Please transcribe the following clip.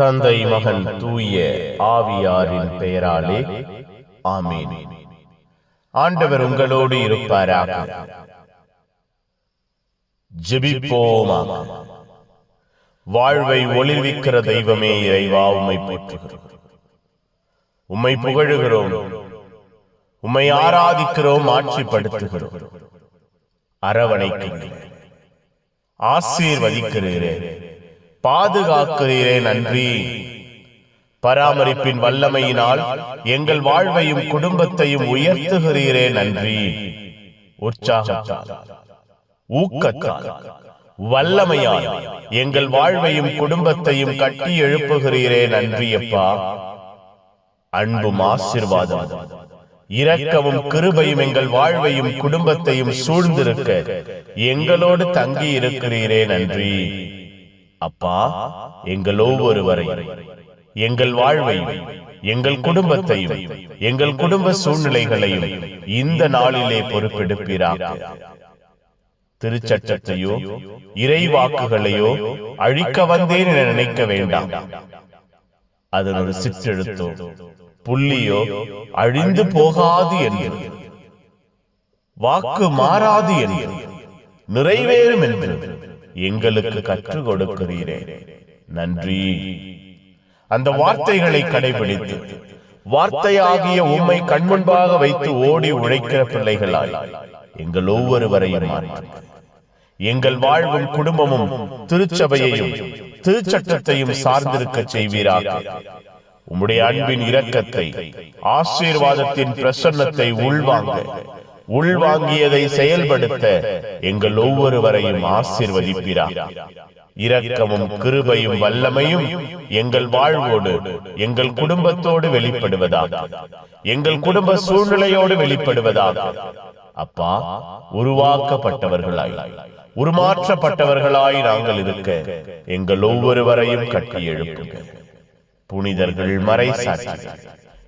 தந்தை மகன் தூய ஆவியாரின் பெயராலே. ஆமீன். ஆண்டவர் உங்களோடு இருப்பாராக. ஜெபிப்போமாக வாழ்வை ஒளிர்விக்கிற தெய்வமே இறைவா உம்மை போற்றுகிறோம். உம்மை புகழுகிறோம். உம்மை ஆராதிக்கிறோம் ஆட்சிப்படுத்துகிறோம். அரவணைக்கிறேன் ஆசீர்வதிக்கிறேன் பாதுகாக்கிறீரே நன்றி. பராமரிப்பின் வல்லமையினால் எங்கள் வாழ்வையும் குடும்பத்தையும் உயர்த்துகிறீரே நன்றி. உற்சாகத்தால். ஊக்கத்தால். வல்லமையால் எங்கள் வாழ்வையும் குடும்பத்தையும் கட்டி எழுப்புகிறீரே நன்றி அப்பா. அன்பும் ஆசிர்வாதம் இரக்கமும் கிருபையும் எங்கள் வாழ்வையும் குடும்பத்தையும் சூழ்ந்திருக்க எங்களோடு தங்கி இருக்கிறீரே நன்றி. அப்பா எங்கள் ஒவ்வொருவரை எங்கள் வாழ்வையும் எங்கள் குடும்பத்தையும் எங்கள் குடும்ப சூழ்நிலைகளையும் இந்த நாளிலே பொறுப்பெடுப்பீராக. திருச்சட்டத்தையோ இறைவாக்குகளையோ அழிக்க வந்தேன் என நினைக்க வேண்டாம். அதன் ஒரு சிற்றெழுத்தோ புள்ளியோ அழிந்து போகாது என்று வாக்கு மாறாது என்று நிறைவேறும் என்று எங்களுக்கு கற்றுக் கொடுக்கிறீரே நன்றி. அந்த வார்த்தைகளை கடைபிடித்து வார்த்தையாகிய உம்மை கண்முன்பாக வைத்து ஓடி உழைக்கிற பிள்ளைகளாய் எங்கள் ஒவ்வொருவரையும் எங்கள் வாழ்வும் குடும்பமும் திருச்சபையையும் திருச்சட்டத்தையும் சார்ந்திருக்க செய்வீராக. உம்முடைய அன்பின் இரக்கத்தை ஆசீர்வாதத்தின் பிரசன்னத்தை உள்வாங்க. உள்வாங்கியதை செயல்படுத்த எங்கள் ஒவ்வொருவரையும் ஆசிர்வதிப்பிறார் இரக்கமும் கிருபையும் வல்லமையும் எங்கள் வாழ்வோடு எங்கள் குடும்பத்தோடு வெளிப்படுவதாக எங்கள் குடும்ப சூழ்நிலையோடு வெளிப்படுவதாக. அப்பா உருவாக்கப்பட்டவர்களாய் உருமாற்றப்பட்டவர்களாய் நாங்கள் இருக்க எங்கள் ஒவ்வொருவரையும் கட்டி எழுப்புங்க புனிதர்கள் மறை